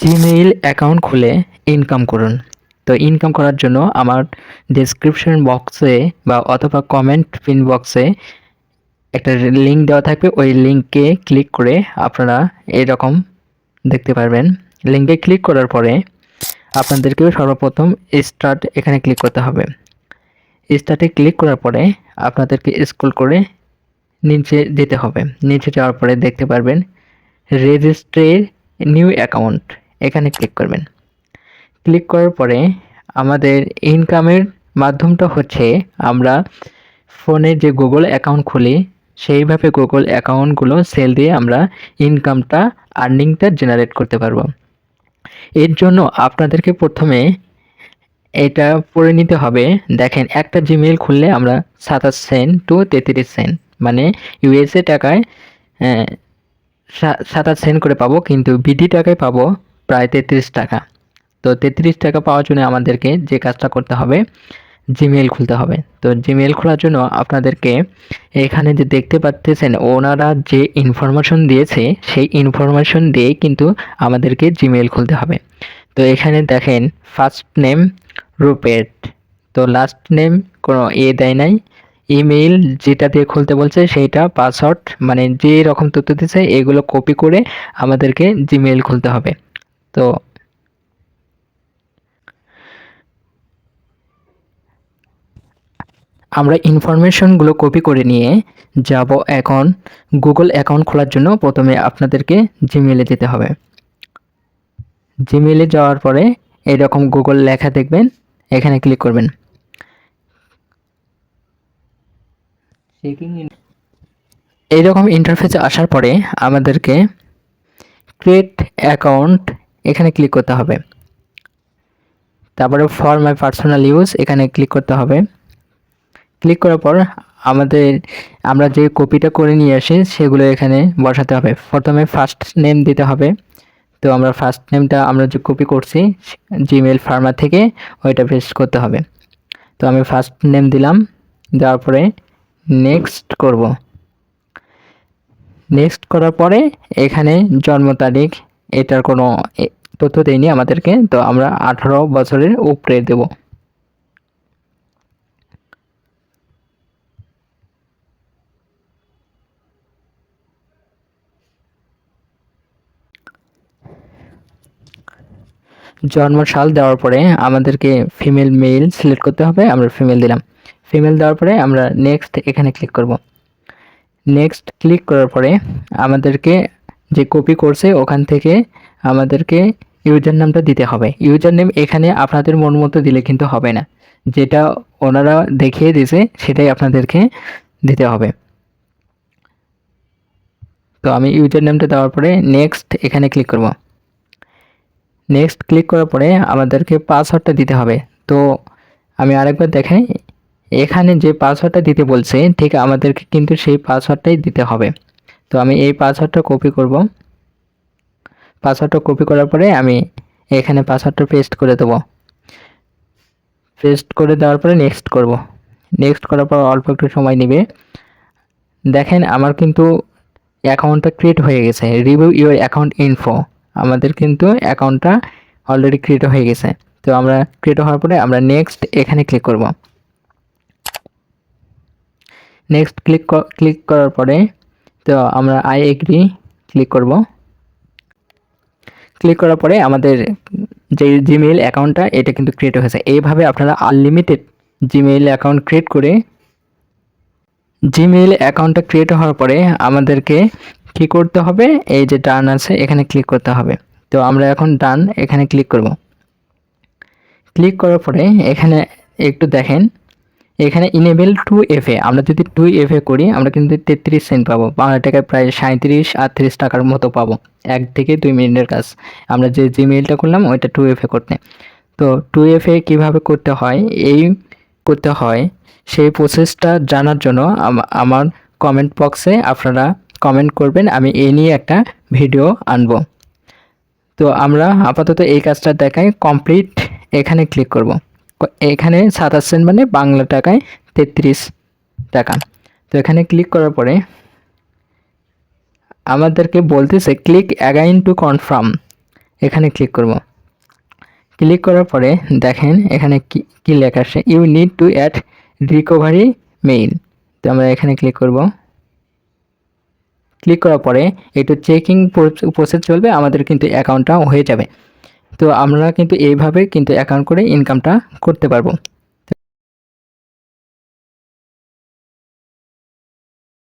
Gmail account খুলে income করুন। তো ইনকাম করার জন্য আমার ডেসক্রিপশন বক্সে বা অথবা কমেন্ট পিন বক্সে একটা লিঙ্ক দেওয়া থাকবে। ওই লিঙ্কে ক্লিক করে আপনারা এরকম দেখতে পারবেন। লিঙ্কে ক্লিক করার পরে আপনাদেরকে সর্বপ্রথম স্টার্ট এখানে ক্লিক করতে হবে। স্টার্টে ক্লিক করার পরে আপনাদেরকে স্ক্রল করে নিচে যেতে হবে। নিচে যাওয়ার পরে দেখতে পারবেন রেজিস্ট্রে নিউ অ্যাকাউন্ট এখানে ক্লিক করবেন। ক্লিক করার পরে আমাদের ইনকামের মাধ্যমটা হচ্ছে আমরা ফোনে যে গুগল অ্যাকাউন্ট খুলি, সেইভাবে গুগল অ্যাকাউন্টগুলো সেল দিয়ে আমরা ইনকামটা আর্নিংটা জেনারেট করতে পারব। এর জন্য আপনাদেরকে প্রথমে এটা পড়ে নিতে হবে। দেখেন, একটা জিমেল খুললে আমরা সাতাশ সেন্ট টু তেত্রিশ সেন্ট মানে ইউএসএ টাকায় সাতাশ সেন্ট করে পাবো, কিন্তু বিডি টাকায় পাবো প্রায় তেত্রিশ টাকা। তো তেত্রিশ টাকা পাওয়ার জন্য আমাদেরকে যে কাজটা করতে হবে জিমেইল খুলতে হবে। তো জিমেইল খোলার জন্য আপনাদেরকে এখানে যে দেখতে পাচ্ছেন, ওনারা যে ইনফরমেশন দিয়েছে, সেই ইনফরমেশন দিয়ে কিন্তু আমাদেরকে জিমেইল খুলতে হবে। তো এখানে দেখেন ফার্স্ট নেম রুপেট তো লাস্ট নেম কোনো এ দেয় নাই। ইমেইল যেটা দিয়ে খুলতে বলছে, সেইটা পাসওয়ার্ড মানে যে রকম তথ্য দিচ্ছে এগুলো কপি করে আমাদেরকে জিমেইল খুলতে হবে। তো আমরা ইনফরমেশনগুলো কপি করে নিয়ে যাব এখন গুগল অ্যাকাউন্ট খোলার জন্য প্রথমে আপনাদেরকে জিমেলে যেতে হবে। জিমেলে যাওয়ার পরে এরকম গুগল লেখা দেখবেন, এখানে ক্লিক করবেন। এইরকম ইন্টারফেসে আসার পরে আমাদেরকে ক্রিয়েট অ্যাকাউন্ট এখানে ক্লিক করতে হবে। তারপরে ফর মাই পার্সোনাল ইউজ এখানে ক্লিক করতে হবে। ক্লিক করার পর আমাদের, আমরা যে কপিটা করে নিয়ে আসি, সেগুলো এখানে বসাতে হবে। প্রথমে ফার্স্ট নেম দিতে হবে। তো আমরা ফার্স্ট নেমটা আমরা যে কপি করছি জিমেল ফার্মা থেকে ওইটা পেস্ট করতে হবে। তো আমি ফার্স্ট নেম দিলাম, দেওয়ার পরে নেক্সট করব। নেক্সট করার পরে এখানে জন্ম তারিখ এটার কোনো তথ্য দেয়নি আমাদেরকে, তো আমরা আঠারো বছরের উপরে দেব। জন্ম সাল দেওয়ার পরে আমাদেরকে ফিমেল মেল সিলেক্ট করতে হবে, আমরা ফিমেল দিলাম। ফিমেল দেওয়ার পরে আমরা নেক্সট এখানে ক্লিক করব। নেক্সট ক্লিক করার পরে আমাদেরকে যে কপি করছে, ওখান থেকে আমাদেরকে ইউজার নামটা দিতে হবে। ইউজার নেম এখানে আপনাদের মন মতো দিলে কিন্তু হবে না। যেটা ওনারা দেখিয়ে দিয়েছে, সেটাই আপনাদেরকে দিতে হবে। তো আমি ইউজার নেমটা দেওয়ার পরে নেক্সট এখানে ক্লিক করব। নেক্সট ক্লিক করার পরে আমাদেরকে পাসওয়ার্ডটা দিতে হবে। তো আমি আরেকবার দেখাই, এখানে যে পাসওয়ার্ডটা দিতে বলছে, ঠিক আমাদেরকে কিন্তু সেই পাসওয়ার্ডটাই দিতে হবে। তো আমি এই পাসওয়ার্ডটা কপি করব। পাসওয়ার্ডটা কপি করার পরে আমি এখানে পাসওয়ার্ডটা পেস্ট করে দেবো। পেস্ট করে দেওয়ার পরে নেক্সট করব। নেক্সট করার পর অল্প একটু সময় নেবে। দেখেন আমার কিন্তু অ্যাকাউন্টটা ক্রিয়েট হয়ে গেছে। রিভিউ ইউর অ্যাকাউন্ট ইনফো আমাদের কিন্তু অ্যাকাউন্টটা অলরেডি ক্রিয়েট হয়ে গেছে। তো আমরা ক্রিয়েট হওয়ার পরে আমরা নেক্সট এখানে ক্লিক করব। নেক্সট ক্লিক ক্লিক করার পরে তো আমরা আই এগ্রি ক্লিক করব। ক্লিক করার পরে আমাদের যে জিমেইল অ্যাকাউন্টটা এটা কিন্তু ক্রিয়েট হয়েছে। এইভাবে আপনারা আনলিমিটেড জিমেইল অ্যাকাউন্ট ক্রিয়েট করে জিমেইল অ্যাকাউন্টটা ক্রিয়েট হওয়ার পরে আমাদেরকে কি করতে হবে? এই যে ডান আছে, এখানে ক্লিক করতে হবে। তো আমরা এখন ডান এখানে ক্লিক করব। ক্লিক করার পরে এখানে একটু দেখেন। এখানে ইনেবেল টু এফ এ আমরা যদি টু এফ এ করি, আমরা কিন্তু তেত্রিশ সেন্ট পাবো। বাংলা টাকায় প্রায় সাঁত্রিশ আটত্রিশ টাকার মতো পাবো। এক থেকে দুই মিনিটের কাজ। আমরা যে জিমেইলটা করলাম ওইটা টু এফ এ করতে। তো টু এফ এ কীভাবে করতে হয়? এই করতে হয়, সেই প্রসেসটা জানার জন্য আমার কমেন্ট বক্সে আপনারা কমেন্ট করবেন, আমি এই নিয়ে একটা ভিডিও আনব। তো আমরা আপাতত এই কাজটা দেখাই কমপ্লিট এখানে ক্লিক করব। এখানে সাতাশ সেন্ট মানে বাংলা টাকায় তেত্রিশ টাকা। তো এখানে ক্লিক করার পরে আমাদেরকে বলতেছে ক্লিক অ্যাগাইন টু কনফার্ম এখানে ক্লিক করব। ক্লিক করার পরে দেখেন এখানে কি লেখা আসে you need to add recovery mail তো আমরা এখানে ক্লিক করব। ক্লিক করার পরে একটু চেকিং প্রসেস চলবে, আমাদের কিন্তু অ্যাকাউন্টটা হয়ে যাবে। তো আমরা কিন্তু এইভাবে কিন্তু অ্যাকাউন্ট করে ইনকামটা করতে পারব।